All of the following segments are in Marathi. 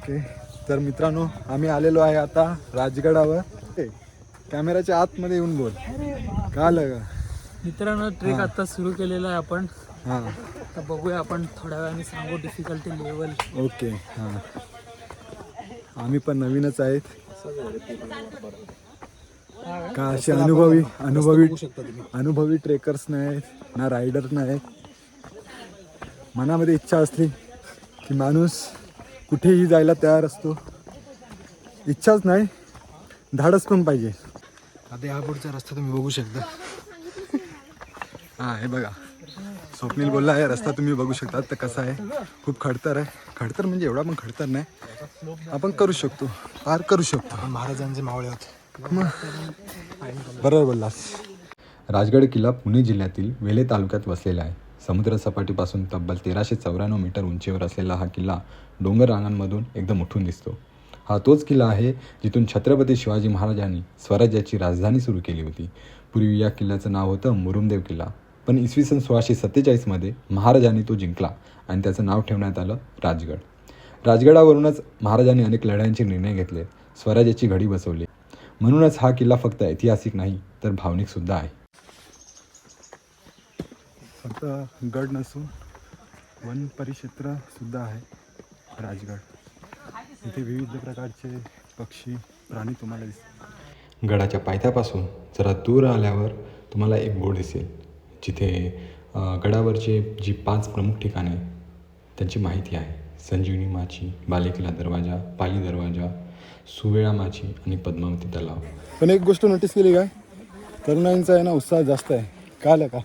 ओके. तर मित्रांनो आम्ही आलेलो आहे आता राजगडावर. ए, कॅमेऱ्याच्या आतमध्ये येऊन बोल. का आलं? का मित्रांनो ट्रेक आता सुरू केलेला आहे आपण. हां. आता बघूया आपण थोड्या वेळाने सांगू डिफिकल्टी लेवल ओके हां. आम्ही पण नवीनच आहेत. का असे अनुभवी अनुभवी अनुभवी ट्रेकर्स नाहीत ना रायडर नाहीत मनामध्ये इच्छा असली की माणूस कुठेही जायला तयार असतो. इच्छाच नाही धाडस पण पाहिजे. आता या पुढचा रस्ता तुम्ही बघू शकता. हां हे बघा. स्वप्नील बोलला आहे रस्ता तुम्ही बघू शकता तर कसा आहे? खूप खडतर आहे. खडतर म्हणजे एवढा पण खडतर नाही. आपण करू शकतो पार करू शकतो. महाराजांचे मावळे होते बरोबर बोललास. राजगड किल्ला पुणे जिल्ह्यातील वेले तालुक्यात वसलेला आहे. समुद्रसपाटीपासून तब्बल तेराशे चौऱ्याण्णव मीटर उंचीवर असलेला हा किल्ला डोंगर रांगांमधून एकदम उठून दिसतो. हा तोच किल्ला आहे जिथून छत्रपती शिवाजी महाराजांनी स्वराज्याची राजधानी सुरू केली होती. पूर्वी या किल्ल्याचं नाव होतं मुरुमदेव किल्ला. पण इसवी सन सोळाशे सत्तेचाळीसमध्ये महाराजांनी तो जिंकला आणि त्याचं नाव ठेवण्यात आलं राजगड. राजगडावरूनच महाराजांनी अनेक लढ्यांचे निर्णय घेतले. स्वराज्याची घडी बसवली. म्हणूनच हा किल्ला फक्त ऐतिहासिक नाही तर भावनिकसुद्धा आहे. फक्त गड नसून वन परिक्षेत्र सुद्धा आहे राजगड. इथे विविध प्रकारचे पक्षी प्राणी तुम्हाला दिसतात. गडाच्या पायथ्यापासून जरा दूर आल्यावर तुम्हाला एक बोर्ड दिसेल जिथे गडावरचे जी पाच प्रमुख ठिकाणे त्यांची माहिती आहे. संजीवनी माची बालेकिल्ला दरवाजा पाली दरवाजा सुवेळा माची आणि पद्मावती तलाव. पण एक गोष्ट नोटीस केली काय तरुणांचा आहे ना उत्साह जास्त आहे. का आलं का?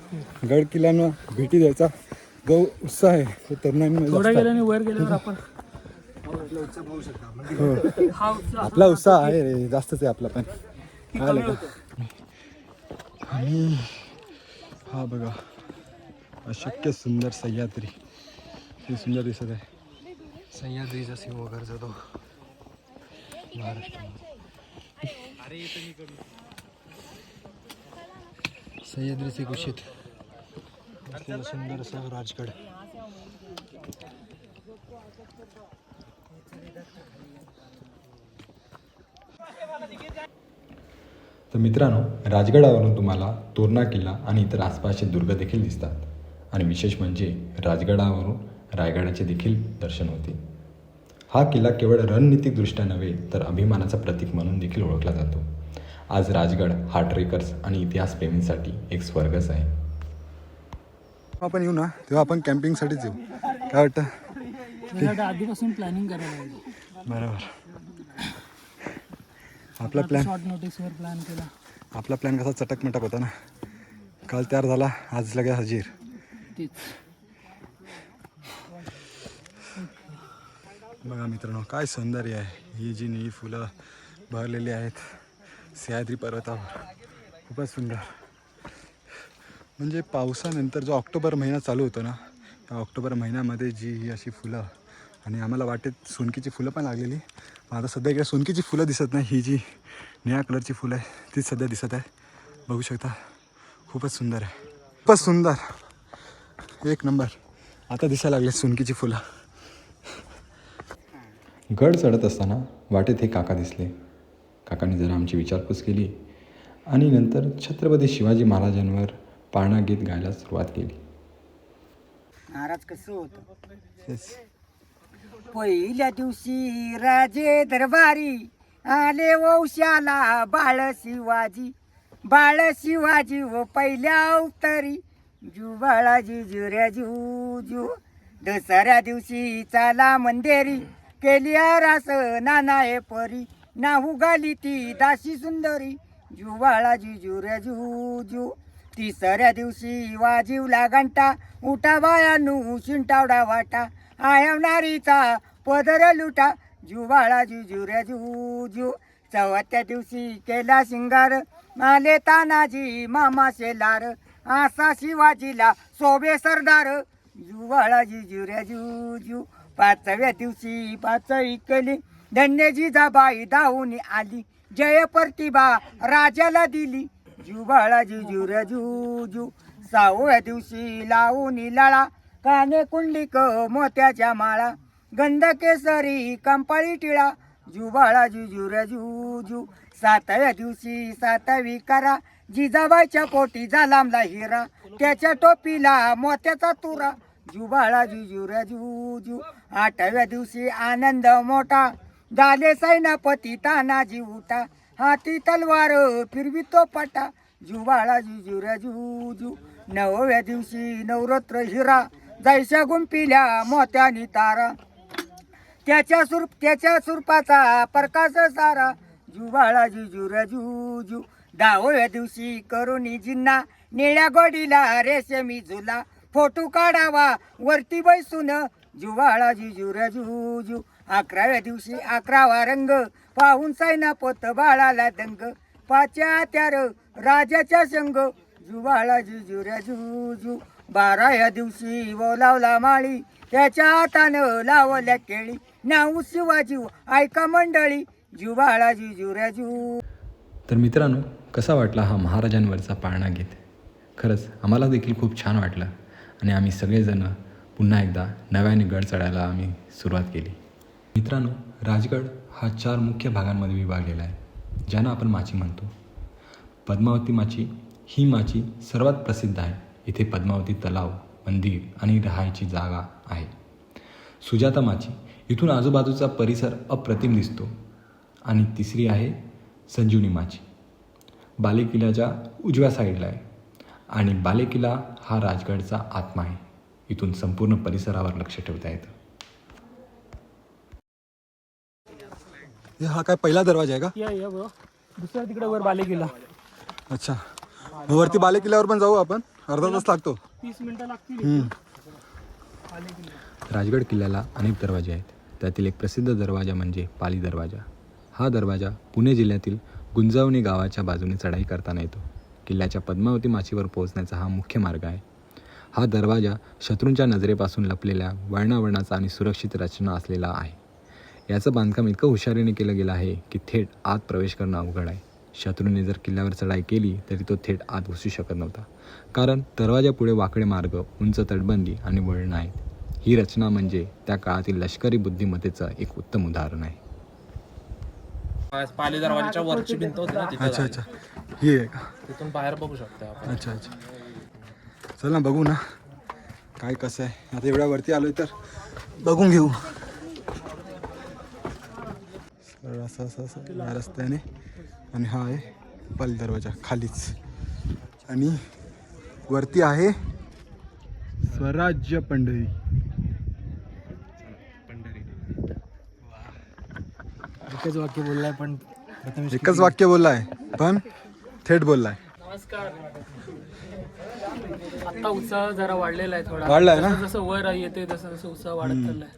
गड किल्ल्यांना भेटी द्यायचा. जो उत्साह आहे. तो आहे. गेल्याने वर गेल्यावर आपण हो. हा आपला उत्साह आहे रे जास्तच आहे आपला पण. काय आलं का? आणि हा बघा अशक्य सुंदर सह्याद्री. हे सुंदर दिसत आहे. सह्याद्रीचा सिंह वगैरे जातो महाराष्ट्र सह्याद्रीचे कुशीत. असलेलं सुंदर असं राजगड. तर मित्रांनो राजगडावरून तुम्हाला तोरणा किल्ला आणि इतर आसपासचे दुर्ग देखील दिसतात. आणि विशेष म्हणजे राजगडावरून रायगडाचे देखील दर्शन होते. हा किल्ला केवळ रणनीतिकदृष्ट्या नव्हे तर अभिमानाचा प्रतीक म्हणून देखील ओळखला जातो. आज राजगड हा ट्रेकर्स आणि इतिहासप्रेमींसाठी एक स्वर्गच आहे. आपण येऊ ना तेव्हा आपण कॅम्पिंगसाठीच येऊ. काय वाटतं? आधीपासून प्लॅनिंग करायला पाहिजे. बरोबर. आपला प्लॅन शॉर्ट नोटीसवर प्लॅन केला. आपला प्लॅन कसा चटकमटक होता ना? काल तयार झाला आज लगेच हजीर. बघा मित्रांनो काय सौंदर्य आहे. ही जी निळी फुलं भरलेली आहेत. सह्याद्री पर्वतावर. खूपच सुंदर. म्हणजे पावसानंतर जो ऑक्टोबर महिना चालू होतो ना त्या ऑक्टोबर महिन्यामध्ये जी ही अशी फुलं आणि आम्हाला वाटेत सोनकीची फुलं पण लागलेली. पण आता सध्या इकडे सोनकीची फुलं दिसत नाही ही जी निळ्या कलरची फुलं आहे तीच सध्या दिसत आहे. बघू शकता खूपच सुंदर आहे. खूपच सुंदर. एक नंबर. आता दिसायला लागले सोनकीची फुलं. गड चढत असताना वाटेत हे काका दिसले. काकांनी जरा आमची विचारपूस केली आणि नंतर छत्रपती शिवाजी महाराजांवर पाळणा गीत गायला सुरुवात केली. महाराज कसं होतं? पहिल्या दिवशी राजे दरबारी आले वंशाला बाळ शिवाजी बाळ शिवाजी व पहिल्या अवतरी. जू बाळाजी जुऱ्या जू जू दसऱ्या दिवशी चाला मंदेरी केली रास नाना हे परी. नाहू गाली ती दाशी सुंदरी जुवाळा जिजू जुऱ्या जू तिसऱ्या दिवशी वाजीवला घंटा उठा बायानू शिंटावडा वाटा आयवणारीचा पदर लुटा जुवाळा जुजुऱ्या जुजू चौथ्या दिवशी केला शिंगार आले तानाजी मामा शेलार आसा शिवाजीला सोबे सरदार जुवाळा जुजुऱ्या जुजू पाचव्या दिवशी पाच केली धन्य जिजाबाई धावून आली. जय प्रतिभा राजाला दिली. जुबाळा जुजुऱ्या जुजू सहाव्या दिवशी लावून लळा. काने कुंडलिक मोत्याच्या माळा. गंध केसरी कंपाळी टिळा. जुबाळा जुजुर जुजू सातव्या दिवशी सातवी करा. जिजाबाईच्या पोटी झालामला हिरा. त्याच्या टोपीला मोत्याचा तुरा. जुबाळा जुजुर जुजू आठव्या दिवशी आनंद मोठा. झाले सैनापती तानाजी उठा हाती तलवार फिरवी तो पटा. जुबाळा जुजुर जुजू. नवव्या दिवशी नवरात्र हिरा. जैशा गुंपिल्या मोत्यानी तारा. त्याच्या सुर त्याच्या सुरपाचा प्रकाश सारा. जुवाळा जुजू. रजूजू दहाव्या दिवशी करुणी जिन्ना. निळ्या गोडीला रेशमी झुला. फोटो काढावा वरती बैसून. जुवाळा जुजू. रजूजू अकराव्या दिवशी अकरावा रंग. पाहून सायना पोत बाळाला दंग. पाच्या त्यार राजाच्या संग. जुबाळा जुजुर जुजू. बाराव्या दिवशी बोलावला माळी. त्याच्या हातानं लावल्या केळी. नाऊ शिवाजी ऐका मंडळी. जुबाळा जुजुर जू. तर मित्रांनो कसा वाटला हा महाराजांवरचा पाळणा गीत? खरंच आम्हाला देखील खूप छान वाटलं आणि आम्ही सगळेजणं पुन्हा एकदा नव्याने गड चढायला आम्ही सुरुवात केली. मित्रांनो राजगड हा चार मुख्य भागांमध्ये विभागलेला आहे ज्यांना आपण माची म्हणतो. पद्मावती माची ही माची सर्वात प्रसिद्ध आहे. इथे पद्मावती तलाव मंदिर आणि राहायची जागा आहे. सुजाता माची इथून आजूबाजूचा परिसर अप्रतिम दिसतो. आणि तिसरी आहे संजीवनी माची. बालेकिल्ल्याच्या उजव्या साईडला आहे. आणि बालेकिल्ला हा राजगडचा आत्मा आहे. इथून संपूर्ण परिसरावर लक्ष ठेवता येतं. हे हा काय पहिला दरवाजा आहे का? या या बघ. दुसऱ्या तिकडे वर बाले गेला अच्छा. मग वरती बाले किल्ल्यावर पण जाऊ आपण? अर्धा तास लागतो. तीस मिनिटं लागतील हम्म. राजगड किल्ल्याला अनेक दरवाजे आहेत. त्यातील एक प्रसिद्ध दरवाजा म्हणजे पाली दरवाजा. हा दरवाजा पुणे जिल्ह्यातील गुंजावणी गावाच्या बाजूने चढाई करताना येतो. किल्ल्याच्या पद्मावती माचीवर पोहोचण्याचा हा मुख्य मार्ग आहे. हा दरवाजा शत्रूंच्या नजरेपासून लपलेल्या वळणावळणाचा आणि सुरक्षित रचना असलेला आहे. याचं बांधकाम इतकं हुशारीने केलं गेलं आहे की थेट आत प्रवेश करणं अवघड आहे. शत्रूने जर किल्ल्यावर चढाई केली तरी तो थेट आत घुसू शकत नव्हता. कारण दरवाजापुढे वाकडे मार्ग उंच तटबंदी आणि वळणं आहेत. ही रचना म्हणजे त्या काळातील लष्करी बुद्धिमत्तेचं एक उत्तम उदाहरण आहे. पाली दरवाजाच्या वरची भिंत होती ना तिथे अच्छा अच्छा. ही आहे का तिथून बाहेर बघू शकतो आपण. अच्छा अच्छा. चल ना बघू ना. काय कसं आहे. आता एवढ्या वरती आलोय तर बघून घेऊ. असं असं असं. या रस्त्याने आणि हा आहे पाली दरवाजा खालीच. आणि वरती आहे स्वराज्य पंढरी. एकच वाक्य बोललाय पण एकच वाक्य बोललाय पण थेट बोललाय. नमस्कार. आता उत्साह जरा वाढलेला आहे थोडा. वाढलाय ना? जसं जसं वर येते तसं जसं उत्साह वाढत चाललाय.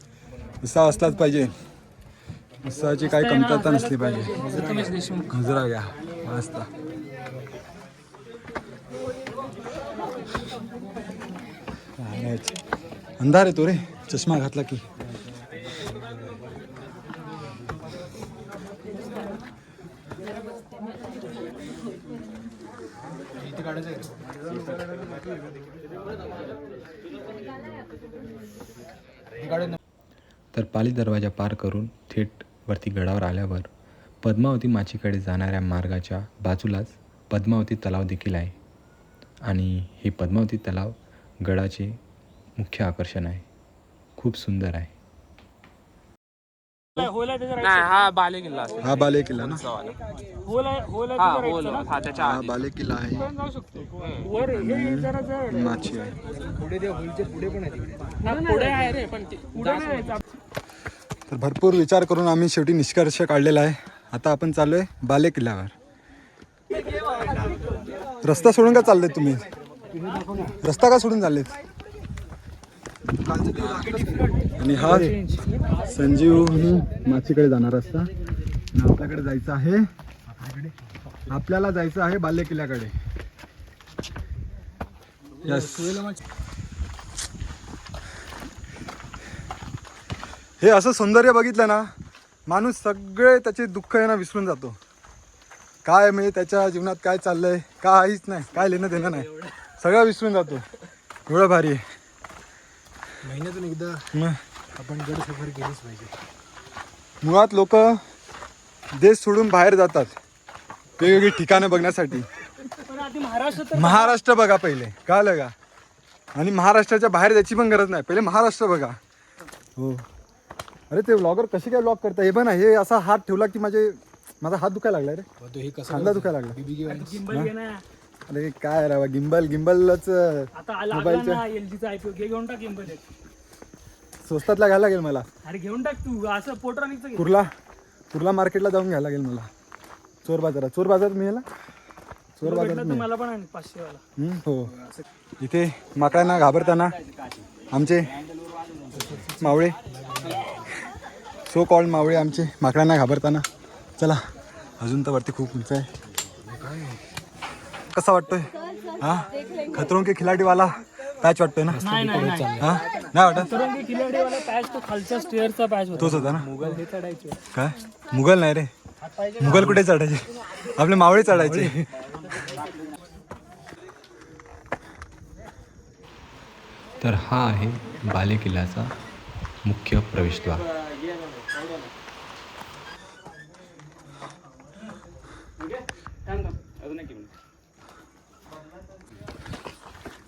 उत्साह असलाच पाहिजे. उत्साहाची काही कमतरता नसली पाहिजे. मुजरा घ्या मस्त. अंधार आहे तो रे चष्मा घातला की. तर पाली दरवाजा पार करून थेट वरती गडावर आल्यावर पद्मावती माचीकडे जाणाऱ्या मार्गाच्या बाजूलाच पद्मावती तलाव देखील आहे. आणि हे पद्मावती तलाव गडाचे मुख्य आकर्षण आहे. खूप सुंदर आहे. हा बाले किल्ला असेल. हा बाले किल्ला ना? हा बोल किल्ला आहे. माची आहे. हा, पुढे आहे रे पण ते- पुढे नाही जायचं. तर भरपूर विचार करून आम्ही शेवटी निष्कर्ष काढलेला आहे. आता आपण चाललोय बाले किल्ल्यावर रस्ता सोडून का चाललेत तुम्ही? रस्ता का सोडून चाललेत? आणि हा संजीव माचीकडे जाणार रस्ता. आपल्याकडे जायचं आहे आपल्याला जायचं आहे बाले किल्ल्याकडे हे असं सौंदर्य बघितलं ना माणूस सगळे त्याचे दुःख आहे ना विसरून जातो. काय म्हणजे त्याच्या जीवनात काय चाललंय काहीच नाही काय लेणं देणं नाही. सगळं विसरून जातो. एवढं भारी आहे. महिन्यातून एकदा मग? आपण गड सफर केलीच पाहिजे. मुळात लोक देश सोडून बाहेर जातात वेगवेगळी ठिकाणं बघण्यासाठी. पण आधी महाराष्ट्र महाराष्ट्र बघा पहिले कळलं का? आणि महाराष्ट्राच्या बाहेर जायची पण गरज नाही पहिले महाराष्ट्र बघा. हो. अरे ते व्लॉगर कसे काय व्लॉग करता? हे पण हे असा हात ठेवला की माझे माझा हात दुखायला लागला रे. तो हे कसं खांदा दुखायला लागला. बीबी घेऊन गिंबल घे ना. अरे काय रे गिंबल गिंबलच आता लागला मोबाईलचं. ना एल जीचा आयपीओ घे घेऊन टाक गिंबल एक. स्वस्तातला घ्यायला लागेल मला. अरे घेऊन टाक तू. असं पोटरानिकचं घे. कुर्ला कुर्ला मार्केटला जाऊन घ्यायला लागेल मला. चोर बाजारात. चोर बाजारात मिळेल ना? चोर तुला बाजारात भेटलं तर मिळेल. मला पण आण पाचशे वाला हम्म, हो. इथे माकडांना घाबरताना आमचे मावळे. सो कॉल्ड मावळे आमचे माकडांना घाबरताना. चला अजून तर वरती खूप उंच आहे. कसा वाटतोय? हा? खतरों के खिलाडीवाला पॅच वाटतोय ना? नाही नाही नाही. हा? नाही वाटत? तोच होता ना? काय? मुघल नाही रे. मुघल कुठे चढायचे? आपले मावळे चढायचे. तर हा आहे बाले किल्ल्याचा मुख्य प्रवेशद्वार.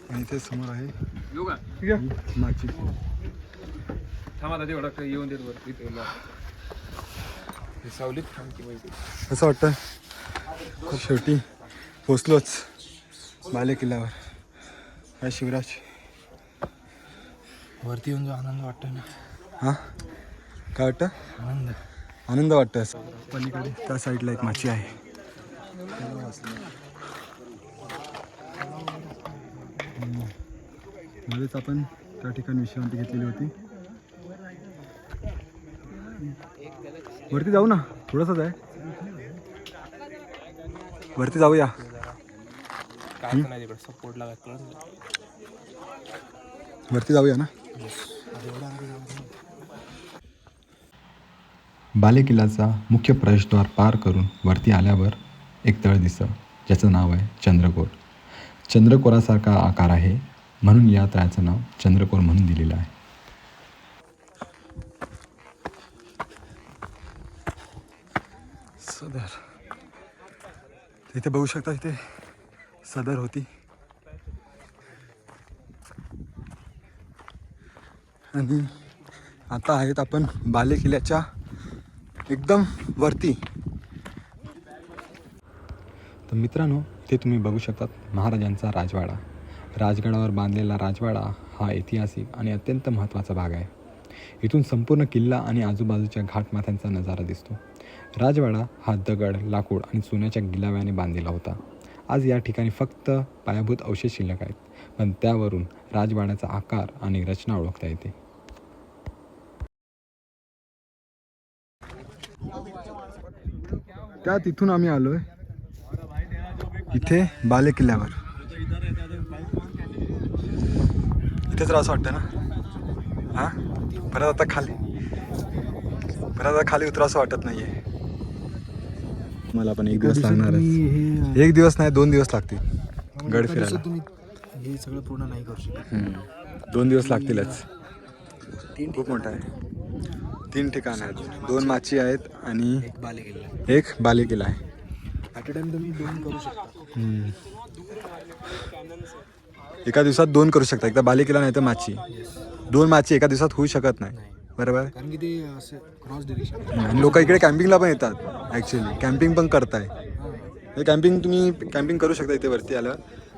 आणि इथे समोर आहे मागची. कसं वाटतं. खूप शेवटी पोचलोच बाले किल्ल्यावर. काय शिवराज. वरती येऊन जो आनंद वाटतो ना. हां? काय वाटतं? आनंद. आनंद वाटतं असं. पलीकडे त्या साईडला एक माची आहे. मध्येच आपण त्या ठिकाणी विश्रांती घेतलेली होती. वरती जाऊ ना थोडंसंच आहे. वरती जाऊया. वरती जाऊया ना. बाले किल्ल्याचा मुख्य प्रवेशद्वार पार करून वरती आल्यावर एक तळ दिसतं ज्याचं नाव आहे चंद्रकोर. चंद्रकोरासारखा आकार आहे. म्हणून या तळ्याचं नाव चंद्रकोर म्हणून दिलेलं आहे. सदर. इथे बघू शकता इथे सदर होती. आणि आता आहेत आपण बाले किल्ल्याच्या एकदम वरती. तर मित्रांनो ते तुम्ही बघू शकतात महाराजांचा राजवाडा. राजगडावर बांधलेला राजवाडा हा ऐतिहासिक आणि अत्यंत महत्त्वाचा भाग आहे. इथून संपूर्ण किल्ला आणि आजूबाजूच्या घाटमाथ्यांचा नजारा दिसतो. राजवाडा हा दगड लाकूड आणि सोन्याच्या गिलाव्याने बांधलेला होता. आज या ठिकाणी फक्त पायाभूत अवशेष शिल्लक आहेत पण त्यावरून राजवाड्याचा आकार आणि रचना ओळखता येते. त्या तिथून आम्ही आलोय. इथे बाले किल्ल्यावर इथेच राहू असं वाटतं ना? हा? परत आता खाली. परत आता खाली उतरा असं वाटत नाहीये. मला पण एक दिवस लागणार एक दिवस नाही दोन दिवस लागतील. गड फिरायला. तुम्ही हे सगळं पूर्ण नाही करू शकत. दोन दिवस लागतीलच. खूप मोठा आहे. तीन ठिकाण आहेत. दोन माची आहेत आणि एक बाले किल्ला एक बाले किल्ला आहे. ॲट अ टाइम तुम्ही दोन करू शकता. एका दिवसात दोन करू शकता. एकदा बाले किल्ला नाही तर माची दोन माची एका दिवसात होऊ शकत नाही. बरोबर? कारण की ते असं क्रॉस डिरेक्शन आणि लोक इकडे कॅम्पिंगला पण येतात ॲक्च्युली कॅम्पिंग पण करताय. हे. कॅम्पिंग तुम्ही कॅम्पिंग करू शकता इथे वरती आलं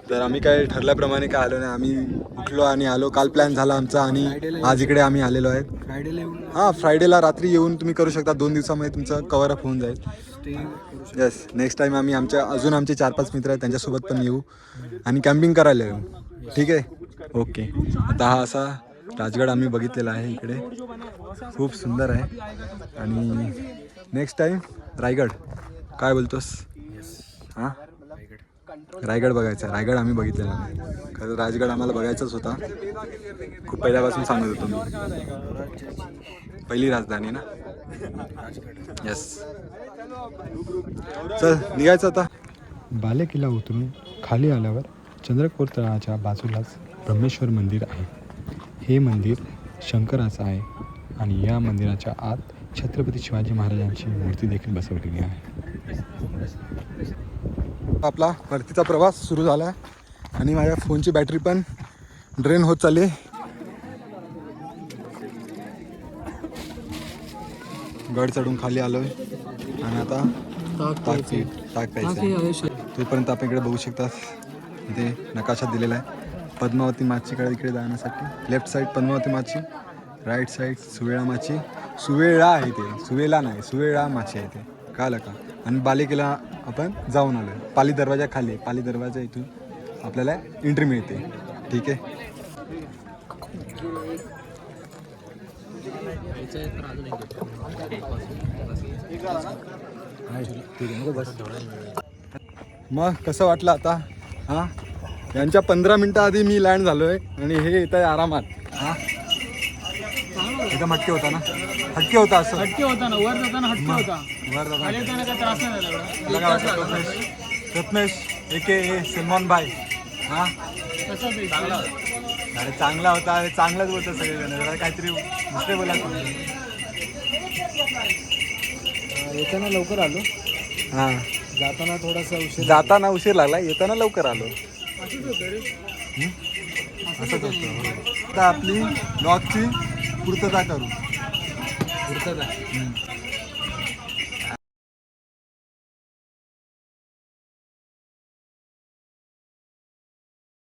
तर आम्ही काय ठरल्याप्रमाणे काय आलो नाही. आम्ही उठलो आणि आलो. काल प्लॅन झाला आमचा आणि आज इकडे आम्ही आलेलो आहेत फ्रायडेला येऊन हां फ्रायडेला रात्री येऊन तुम्ही करू शकता. दोन दिवसामध्ये तुमचं कवर अप होऊन जाईल. येस नेक्स्ट टाइम आम्ही आमच्या अजून आमचे चार पाच मित्र आहेत त्यांच्यासोबत पण येऊ. आणि कॅम्पिंग करायला येऊ. ठीक आहे. ओके. आता हा असा राजगड आम्ही बघितलेला आहे इकडे. खूप सुंदर आहे. आणि नेक्स्ट टाइम रायगड. काय बोलतोस? हां? रायगड बघायचा रायगड आम्ही बघितलेला नाही. खरं राजगड आम्हाला बघायचाच होता. खूप पहिल्यापासून सांगत होतो मी. पहिली राजधानी ना? यस चल निघायचं आता. बाले किल्ला उतरून खाली आल्यावर चंद्रकोर तळाच्या बाजूलाच ब्रह्मेश्वर मंदिर आहे. हे मंदिर शंकराचं आहे आणि या मंदिराच्या आत छत्रपती शिवाजी महाराजांची मूर्ती देखील बसवलेली आहे. आपला परतीचा प्रवास सुरू झाला आहे आणि माझ्या फोनची बॅटरी पण ड्रेन होत चालली. गड चढून खाली आलोय आणि आता ताक ताक प्यायचं. तोपर्यंत आपण इकडे बघू शकतात. इथे नकाशा दिलेला आहे. पद्मावती माचीकडे इकडे जाण्यासाठी. Left side Padmavati Machi right side Suvela Machi. Suvela आहे ते. सुवेला नाही सुवेळा माची आहे ते. कळलं का? आणि बालिकेला आपण जाऊन आलो पाली दरवाजा खाली पाली दरवाजा इथून आपल्याला एंट्री मिळते. ठीक आहे? मग कसं वाटलं आता? हां? यांच्या पंधरा मिनटं आधी मी लँड झालोय आणि हे येत आहे आरामात. हां? एकदम हटके होता ना? हटके होता असं. हटके होता ना वर जाताना हटके होता. वर जाता. खाली येताना काय त्रास नाही झाला एवढा. तुला काय वाटतं रत्नेश. एके ए सलमान भाई. हां. अरे चांगला होता अरे चांगलाच बोलतो सगळेजण. जरा काहीतरी दुसरे बोला येताना लवकर आलो. हां. जाताना थोडासा उशीर जाताना उशीर लागला येताना लवकर आलो? असंच असतं हो. आता आपली लॉकची पूर्तता करू पुरतात.